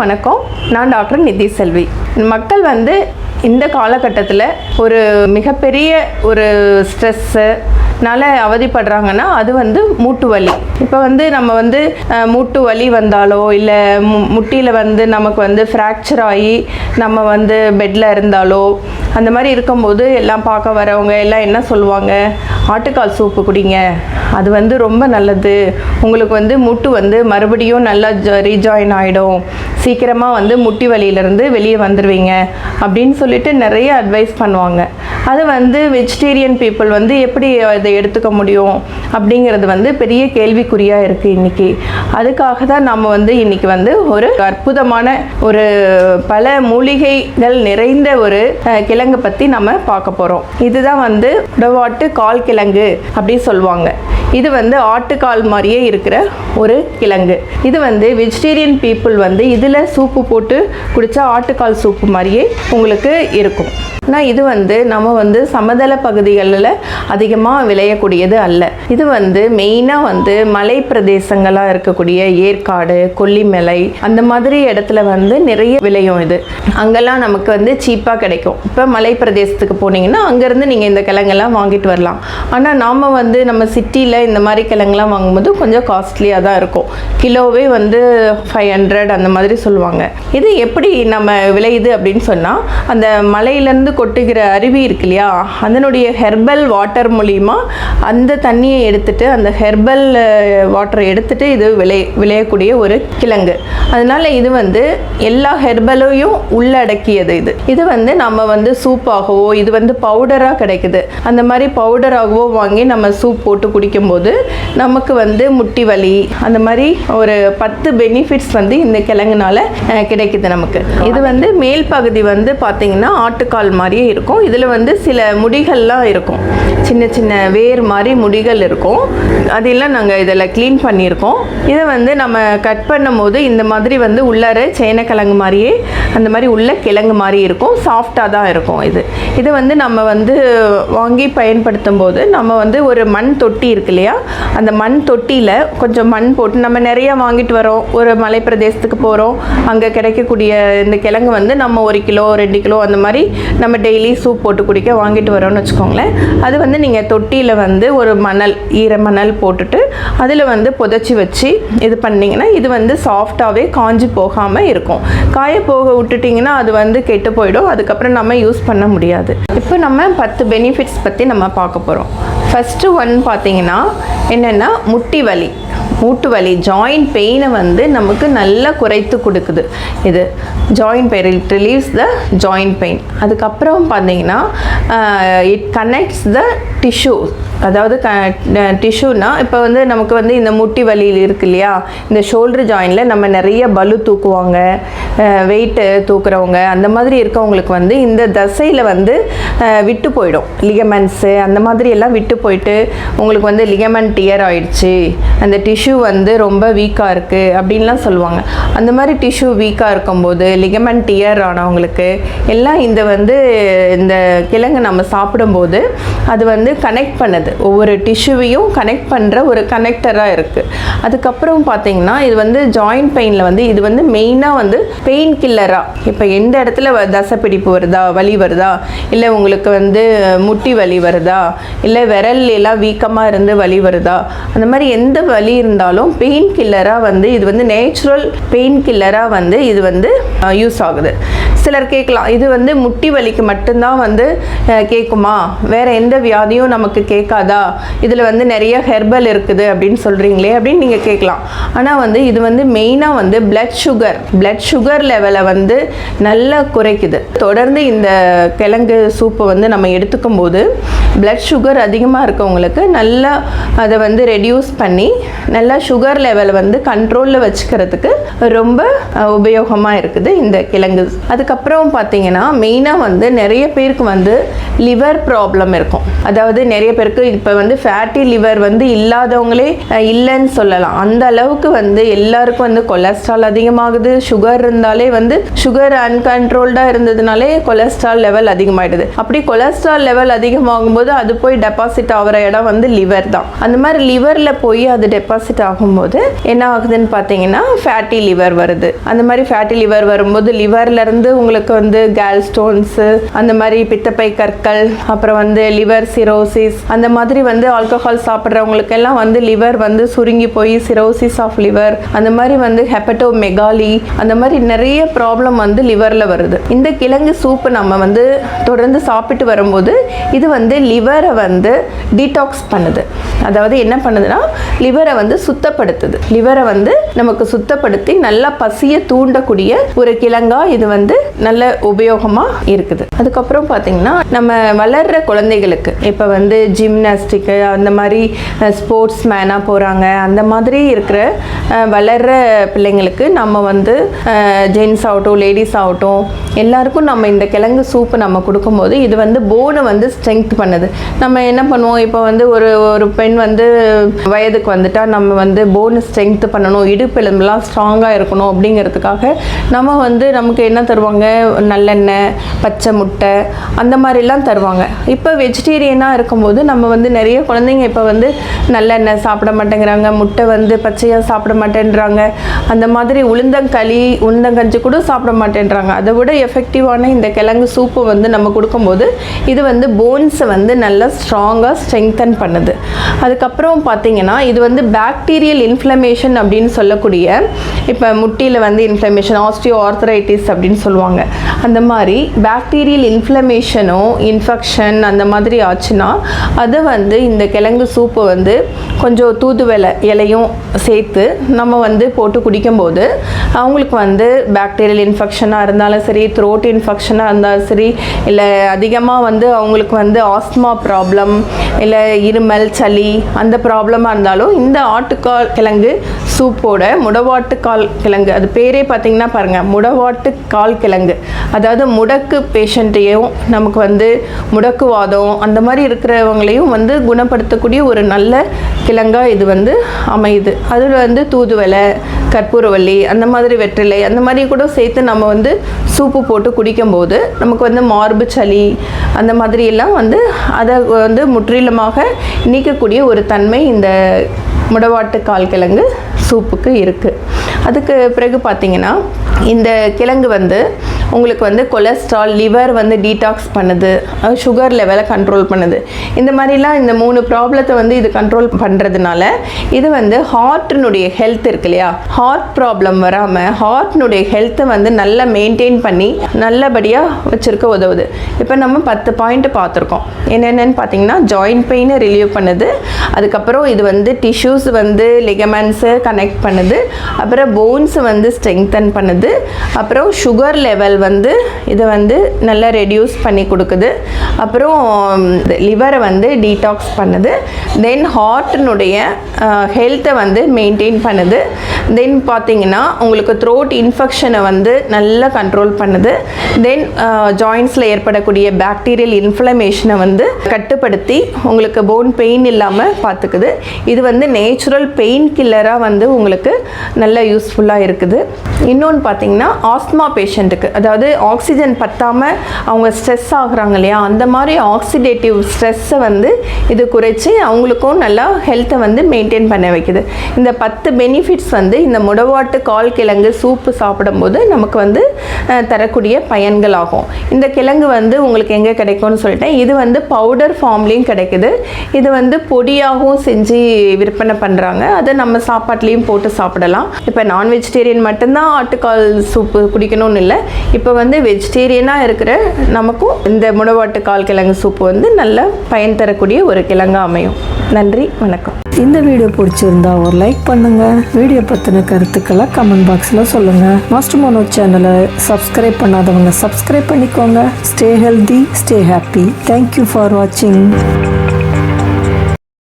வணக்கம். நான் டாக்டர் நிதி செல்வி. மக்கள் வந்து இந்த காலகட்டத்தில் ஒரு மிகப்பெரிய ஒரு ஸ்ட்ரெஸ்ஸுனால அவதிப்படுறாங்கன்னா அது வந்து மூட்டு வலி. இப்போ வந்து நம்ம வந்து மூட்டு வலி வந்தாலோ இல்லை மு முட்டியில் வந்து நமக்கு வந்து ஃப்ராக்சர் ஆகி நம்ம வந்து பெட்டில் இருந்தாலோ அந்த மாதிரி இருக்கும்போது எல்லாம் பார்க்க வரவங்க எல்லாம் என்ன சொல்லுவாங்க? ஆட்டுக்கால் சூப்பு குடிங்க. அது வந்து ரொம்ப நல்லது. உங்களுக்கு வந்து முட்டு வந்து மறுபடியும் நல்லா ரீஜாயின் ஆகிடும் சீக்கிரமாக வந்து முட்டி வலியிலேருந்து வெளியே வந்துடுவீங்க அப்படின்னு சொல்லிட்டு நிறைய அட்வைஸ் பண்ணுவாங்க. அது வந்து வெஜிடேரியன் பீப்புள் வந்து எப்படி அதை எடுத்துக்க முடியும் அப்படிங்கிறது வந்து பெரிய கேள்விக்குறியாக இருக்குது இன்றைக்கி அதுக்காக தான் நம்ம வந்து இன்றைக்கி வந்து ஒரு அற்புதமான ஒரு பல மூலிகைகள் நிறைந்த ஒரு கிழங்கு பற்றி நம்ம பார்க்க போகிறோம் இதுதான் வந்து உடவாட்டு கால் கிழங்கு அப்படி சொல்லுவாங்க. இது வந்து ஆட்டுக்கால் மாதிரியே இருக்கிற ஒரு கிழங்கு. இது வந்து வெஜிடேரியன் பீப்புள் வந்து இதில் சூப்பு போட்டு குடித்தா ஆட்டுக்கால் சூப்பு மாதிரியே உங்களுக்கு இருக்கும். ஆனால் இது வந்து நம்ம வந்து சமதள பகுதிகளில் அதிகமாக விளையக்கூடியது அல்ல. இது வந்து மெயினாக வந்து மலை பிரதேசங்களாக இருக்கக்கூடிய ஏற்காடு கொல்லிமலை அந்த மாதிரி இடத்துல வந்து நிறைய விளையும் இது. அங்கெல்லாம் நமக்கு வந்து சீப்பாக கிடைக்கும். இப்போ மலை பிரதேசத்துக்கு போனீங்கன்னா அங்கேருந்து நீங்கள் இந்த கிழங்கெல்லாம் வாங்கிட்டு வரலாம். ஆனால் நாம் வந்து நம்ம சிட்டியில் இந்த மாதிரி கிழங்குலாம் வாங்கும்போது கொஞ்சம் காஸ்ட்லியாக தான் இருக்கும். கிலோவே வந்து ஃபைவ் ஹண்ட்ரட் அந்த மாதிரி சொல்லுவாங்க. இது எப்படி நம்ம விளையுது அப்படின்னு சொன்னால் அந்த மலையிலேருந்து கொட்டுகிற அருவி இருக்கு இல்லையா அதனுடைய ஹெர்பல் வாட்டர் மூலிமா அந்த தண்ணியை எடுத்துட்டு அந்த ஹெர்பல் வாட்டரை எடுத்துட்டு இது விளை விளையக்கூடிய ஒரு கிழங்கு. அதனால இது வந்து எல்லா ஹெர்பலையும் உள்ளடக்கியது இது. இது வந்து நம்ம வந்து சூப்பாகவோ இது வந்து பவுடராக கிடைக்குது. அந்த மாதிரி பவுடராகவோ வாங்கி நம்ம சூப் போட்டு குடிக்கும்போது நமக்கு வந்து முட்டி வலி அந்த மாதிரி ஒரு பத்து பெனிஃபிட்ஸ் வந்து இந்த கிழங்குனால கிடைக்குது நமக்கு. இது வந்து மேல் பகுதி வந்து பார்த்தீங்கன்னா ஆட்டுக்கால் மாதிரியே இருக்கும். இதில் வந்து சில முடிகள்லாம் இருக்கும். சின்ன சின்ன வேர் மாதிரி முடிகள் இருக்கும். அதெல்லாம் நாங்கள் இதில் க்ளீன் பண்ணியிருக்கோம். இதை வந்து நம்ம கட் பண்ணும் போது இந்த மாதிரி வந்து உள்ளார சேனக்கிழங்கு மாதிரியே அந்த மாதிரி உள்ள கிழங்கு மாதிரி இருக்கும். சாஃப்டாக தான் இருக்கும் இது. இது வந்து நம்ம வந்து வாங்கி பயன்படுத்தும் போது நம்ம வந்து ஒரு மண் தொட்டி இருக்கு இல்லையா? அந்த மண் தொட்டியில் கொஞ்சம் மண் போட்டு நம்ம நிறைய வாங்கிட்டு வரோம். ஒரு மலை பிரதேசத்துக்கு போகிறோம் அங்கே கிடைக்கக்கூடிய இந்த கிழங்கு வந்து நம்ம ஒரு கிலோ ரெண்டு கிலோ அந்த மாதிரி நம்ம நம்ம டெய்லி சூப் போட்டு குடிக்க வாங்கிட்டு வரோம்னு வச்சுக்கோங்களேன். அது வந்து நீங்கள் தொட்டியில் வந்து ஒரு மணல் ஈர மணல் போட்டுட்டு அதில் வந்து புதைச்சி வச்சு இது பண்ணிங்கன்னா இது வந்து சாஃப்டாகவே காஞ்சி போகாமல் இருக்கும். காய போக விட்டுட்டிங்கன்னா அது வந்து கெட்டு போயிடும். அதுக்கப்புறம் நம்ம யூஸ் பண்ண முடியாது. இப்போ நம்ம பத்து பெனிஃபிட்ஸ் பற்றி நம்ம பார்க்க போகிறோம் ஃபஸ்ட்டு ஒன் பார்த்தீங்கன்னா என்னென்னா முட்டி வலி. மூட்டு வலி ஜாயிண்ட் பெயினை வந்து நமக்கு நல்லா குறைத்து கொடுக்குது. இது joint pain it relieves the joint pain அதுக்கப்புறம் பார்த்தீங்கன்னா இட் கனெக்ட்ஸ் த டிஷ்யூ அதாவது க டிஷ்யூனா இப்போ வந்து நமக்கு வந்து இந்த முட்டி வலியில் இருக்கு இல்லையா இந்த ஷோல்டர் ஜாயினில் நம்ம நிறைய பலு தூக்குவாங்க வெயிட்டு தூக்குறவங்க அந்த மாதிரி இருக்கவங்களுக்கு வந்து இந்த தசையில் வந்து விட்டு போயிடும். லிகமெண்ட்ஸு அந்த மாதிரி எல்லாம் விட்டு போயிட்டு உங்களுக்கு வந்து லிகமெண்ட் டியர் ஆயிடுச்சு அந்த டிஷ்யூ வந்து ரொம்ப வீக்காக இருக்குது அப்படின்லாம் சொல்லுவாங்க. அந்த மாதிரி டிஷ்யூ வீக்காக இருக்கும்போது லிகமெண்ட் டியர் ஆனவங்களுக்கு எல்லாம் இந்த வந்து இந்த கிழங்கு நம்ம சாப்பிடும்போது அது வந்து கனெக்ட் பண்ணுது. ஒவ்வொரு டிஷ்யூவையும் கனெக்ட் பண்ணுற ஒரு கனெக்டராக இருக்குது அதுக்கப்புறம் பார்த்தீங்கன்னா இது வந்து ஜாயிண்ட் பெயினில் வந்து இது வந்து மெயினாக வந்து பெயின் கில்லராக இப்போ எந்த இடத்துல வ- தசைப்பிடிப்பு வருதா வலி வருதா? இல்லை உங்களுக்கு வந்து முட்டி வலி வருதா? இல்லை விரல் எல்லாம் வீக்கமாக இருந்து வலி வருதா? அந்த மாதிரி எந்த வலி இருந்தாலும் பெயின் கில்லராக வந்து இது வந்து நேச்சுரல் பெயின் கில்லராக வந்து இது வந்து யூஸ் ஆகுது. சிலர் கேட்கலாம் இது வந்து முட்டி வலிக்கு மட்டும்தான் வந்து கேட்குமா வேறு எந்த வியாதியும் நமக்கு கேட்காது இதில் வந்து நிறைய ஹெர்பல் இருக்குது அப்படின்னு சொல்கிறீங்களே அப்படின்னு நீங்கள் கேட்கலாம். ஆனால் வந்து இது வந்து மெயினாக வந்து பிளட் சுகர் பிளட் சுகர் லெவலை வந்து நல்லா குறைக்குது. தொடர்ந்து இந்த கிழங்கு சூப்பை வந்து நம்ம எடுத்துக்கும் போது பிளட் சுகர் அதிகமாக இருக்கவங்களுக்கு நல்லா அதை வந்து ரெடியூஸ் பண்ணி நல்லா சுகர் லெவலை வந்து கண்ட்ரோலில் வச்சுக்கிறதுக்கு ரொம்ப உபயோகமாக இருக்குது இந்த கிழங்கு. அதுக்கப்புறம் பார்த்தீங்கன்னா மெயினாக வந்து நிறைய பேருக்கு வந்து லிவர் ப்ராப்ளம் இருக்கும். அதாவது நிறைய பேருக்கு இப்போ வந்து ஃபேட்டி லிவர் வந்து இல்லாதவங்களே இல்லைன்னு சொல்லலாம். அந்த அளவுக்கு வந்து எல்லாருக்கும் வந்து கொலஸ்ட்ரால் அதிகமாகுது. சுகர் இருந்தாலே வந்து சுகர் அன்கண்ட்ரோல்டாக இருந்ததுனாலே கொலஸ்ட்ரால் லெவல் அதிகமாயிடுது. அப்படி கொலஸ்ட்ரால் லெவல் அதிகமாகும் போது அது போய் டெபாசிட் ஆகிற இடம் வந்து லிவர் தான். அந்த மாதிரி லிவரில் போய் அது டெபாசிட் ஆகும்போது என்ன ஆகுதுன்னு பார்த்தீங்கன்னா ஃபேட்டி லிவர் வருது. அந்த மாதிரி ஃபேட்டி லிவர் வரும்போது லிவர்லேருந்து இருந்து உங்களுக்கு வந்து கேல் ஸ்டோன்ஸு அந்த மாதிரி பித்தப்பை கற்கள் அப்புறம் வந்து லிவர் சிரோசிஸ் அந்த மாதிரி மாதிரி வந்து ஆல்கஹால் சாப்பிட்றவங்களுக்கு எல்லாம் வந்து லிவர் வந்து சுருங்கி போய் சிரோசிஸ் ஆஃப் லிவர் அந்த மாதிரி வந்து ஹெப்படோ மெகாலி அந்த மாதிரி நிறைய ப்ராப்ளம் வந்து லிவரில் வருது. இந்த கிழங்கு சூப்பு நம்ம வந்து தொடர்ந்து சாப்பிட்டு வரும்போது இது வந்து லிவரை வந்து டீடாக்ஸ் பண்ணுது. அதாவது என்ன பண்ணுதுன்னா லிவரை வந்து சுத்தப்படுத்துது. லிவரை வந்து நமக்கு சுத்தப்படுத்தி நல்லா பசியை தூண்டக்கூடிய ஒரு கிழங்கா இது வந்து நல்ல உபயோகமாக இருக்குது. அதுக்கப்புறம் பார்த்தீங்கன்னா நம்ம வளர்ற குழந்தைகளுக்கு இப்போ வந்து ஜிம்னாஸ்டிக்கு அந்த மாதிரி ஸ்போர்ட்ஸ் மேனாக போகிறாங்க அந்த மாதிரி இருக்கிற வளர்கிற பிள்ளைங்களுக்கு நம்ம வந்து ஜென்ஸ் ஆகட்டும் லேடிஸ் ஆகட்டும் எல்லாருக்கும் நம்ம இந்த கிழங்கு சூப்பு நம்ம கொடுக்கும்போது இது வந்து போனை வந்து ஸ்ட்ரென்த் பண்ணுது. நம்ம என்ன பண்ணுவோம்? இப்போ வந்து ஒரு ஒரு பெண் வந்து வயதுக்கு வந்துட்டால் நம்ம வந்து போனை ஸ்ட்ரென்த் பண்ணணும் இடுப்பெலும்புலாம் ஸ்ட்ராங்காக இருக்கணும் அப்படிங்கிறதுக்காக நம்ம வந்து நமக்கு என்ன தருவாங்க? நல்லெண்ணெய் பச்சை முட்டை அந்த மாதிரிலாம் தருவாங்க. இப்போ வெஜிடேரியனாக இருக்கும்போது நம்ம வந்து நிறைய குழந்தைங்க இப்போ வந்து நல்லெண்ணெய் சாப்பிட மாட்டேங்கிறாங்க முட்டை வந்து பச்சையாக சாப்பிட மாட்டேன்றாங்க. அந்த மாதிரி உளுந்தங்களி உளுந்தங்கஞ்சி கூட சாப்பிட மாட்டேன்றாங்க. அதை விட எஃபெக்டிவான இந்த கிழங்கு சூப்பு வந்து நம்ம கொடுக்கும்போது இது வந்து போன்ஸை வந்து நல்லா ஸ்ட்ராங்காக ஸ்ட்ரெங்தன் பண்ணுது. அதுக்கப்புறம் பார்த்தீங்கன்னா இது வந்து பேக்டீரியல் இன்ஃப்ளமேஷன் அப்படின்னு சொல்லக்கூடிய இப்போ முட்டியில் வந்து இன்ஃப்ளமேஷன் ஆஸ்டியோ ஆர்த்தரைட்டிஸ் அப்படின்னு சொல்லுவாங்க. அந்த மாதிரி பேக்டீரியல் இன்ஃப்ளமேஷனோ இன்ஃபெக்ஷன் அந்த மாதிரி ஆச்சுன்னா அது வந்து இந்த கிழங்கு சூப்பு வந்து கொஞ்சம் தூதுவலை இலையும் சேர்த்து நம்ம வந்து போட்டு குடிக்கும்போது அவங்களுக்கு வந்து பேக்டீரியல் இன்ஃபெக்ஷனாக இருந்தாலும் சரி த்ரோட் இன்ஃபெக்ஷனாக இருந்தாலும் சரி இல்லை அதிகமாக வந்து அவங்களுக்கு வந்து ஆஸ்மா ப்ராப்ளம் இல்லை இருமல் சளி அந்த ப்ராப்ளமாக இருந்தாலும் இந்த ஆட்டுக்கால் கிழங்கு சூப்போட முடவாட்டுக்கால் கிழங்கு அது பேரே பார்த்தீங்கன்னா பாருங்கள் முடவாட்டு கால் கிழங்கு. அதாவது முடக்கு பேஷண்ட்டையும் நமக்கு வந்து முடக்குவாதம் அந்த மாதிரி இருக்கிறவங்களையும் வந்து குணப்படுத்தக்கூடிய ஒரு நல்ல கிழங்காக இது வந்து அமையுது. அதில் வந்து தூதுவளை கற்பூரவள்ளி அந்த மாதிரி வெற்றிலை அந்த மாதிரி கூட சேர்த்து நம்ம வந்து சூப்பு போட்டு குடிக்கும்போது நமக்கு வந்து மார்பு சளி அந்த மாதிரியெல்லாம் வந்து அதை வந்து முற்றிலுமாக நீக்கக்கூடிய ஒரு தன்மை இந்த முடவாட்டு கால் கிழங்கு சூப்புக்கு இருக்குது அதுக்கு பிறகு பார்த்தீங்கன்னா இந்த கிழங்கு வந்து உங்களுக்கு வந்து கொலஸ்ட்ரால் லிவர் வந்து டீடாக்ஸ் பண்ணுது. சுகர் லெவலை கண்ட்ரோல் பண்ணுது. இந்த மாதிரிலாம் இந்த மூணு ப்ராப்ளத்தை வந்து இது கண்ட்ரோல் பண்ணுறதுனால இது வந்து ஹார்ட்டினுடைய ஹெல்த் இருக்கு இல்லையா? ஹார்ட் ப்ராப்ளம் வராமல் ஹார்ட்னுடைய ஹெல்த்தை வந்து நல்லா மெயின்டைன் பண்ணி நல்லபடியாக வச்சுருக்க உதவுது. இப்போ நம்ம பத்து பாயிண்ட் பார்த்துருக்கோம் என்னென்னு பார்த்தீங்கன்னா ஜாயிண்ட் பெயினை ரிலீவ் பண்ணுது. அதுக்கப்புறம் இது வந்து டிஷ்யூஸ் வந்து லிகமெண்ட்ஸை கனெக்ட் பண்ணுது. அப்புறம் போன்ஸ் வந்து ஸ்ட்ரெங்தன் பண்ணுது. அப்புறம் சுகர் லெவல் வந்து இதை வந்து நல்லா ரெடியூஸ் பண்ணி கொடுக்குது. அப்புறம் லிவரை வந்து டீடாக்ஸ் பண்ணுது. தென் ஹார்ட்டினுடைய ஹெல்த்தை வந்து மெயின்டைன் பண்ணுது. தென் பார்த்தீங்கன்னா உங்களுக்கு த்ரோட் இன்ஃபெக்ஷனை வந்து நல்லா கண்ட்ரோல் பண்ணுது. தென் ஜாயின்ஸில் ஏற்படக்கூடிய பேக்டீரியல் இன்ஃப்ளமேஷனை வந்து கட்டுப்படுத்தி உங்களுக்கு போன் பெயின் இல்லாமல் பார்த்துக்குது. இது வந்து நேச்சுரல் பெயின் கில்லராக வந்து உங்களுக்கு நல்ல யூஸ்ஃபுல்லாக இருக்குது. இன்னொன்று பார்த்தீங்கன்னா ஆஸ்மா பேஷண்ட்டுக்கு அதாவது ஆக்சிஜன் பத்தாமல் அவங்க ஸ்ட்ரெஸ் ஆகுறாங்க இல்லையா? அந்த மாதிரி ஆக்சிடேட்டிவ் ஸ்ட்ரெஸ்ஸை வந்து இது குறைச்சி அவங்களுக்கும் நல்லா ஹெல்த்தை வந்து மெயின்டைன் பண்ண வைக்குது. இந்த பத்து பெனிஃபிட்ஸ் வந்து இந்த முடவாட்டு கால் கிழங்கு சூப்பு சாப்பிடும்போது நமக்கு வந்து தரக்கூடிய பயன்கள் ஆகும் இந்த கிழங்கு வந்து உங்களுக்கு எங்கே கிடைக்கும்னு சொல்லிட்டேன். இது வந்து பவுடர் ஃபார்ம்லேயும் கிடைக்குது. இது வந்து பொடியாகவும் செஞ்சு விற்பனை பண்ணுறாங்க அதை நம்ம சாப்பாட்லேயும் போட்டு சாப்பிடலாம். இப்போ நான் வெஜிடேரியன் மட்டும்தான் ஆட்டுக்கால் சூப்பு குடிக்கணும்னு இல்லை. இப்போ வந்து வெஜிடேரியனாக இருக்கிற நமக்கும் இந்த முடவாட்டு கால் கிழங்கு சூப்பு வந்து நல்ல பயன் தரக்கூடிய ஒரு கிழங்கு அமையும். நன்றி வணக்கம். இந்த வீடியோ பிடிச்சிருந்தா ஒரு லைக் பண்ணுங்க. வீடியோ பத்தின கருத்துக்களை கமெண்ட் பாக்ஸ்ல சொல்லுங்க. மாஸ்டர் மோனோ சேனலை சப்ஸ்கிரைப் பண்ணாதவங்க சப்ஸ்கிரைப் பண்ணிக்கோங்க. Stay healthy stay happy thank you for வாட்சிங்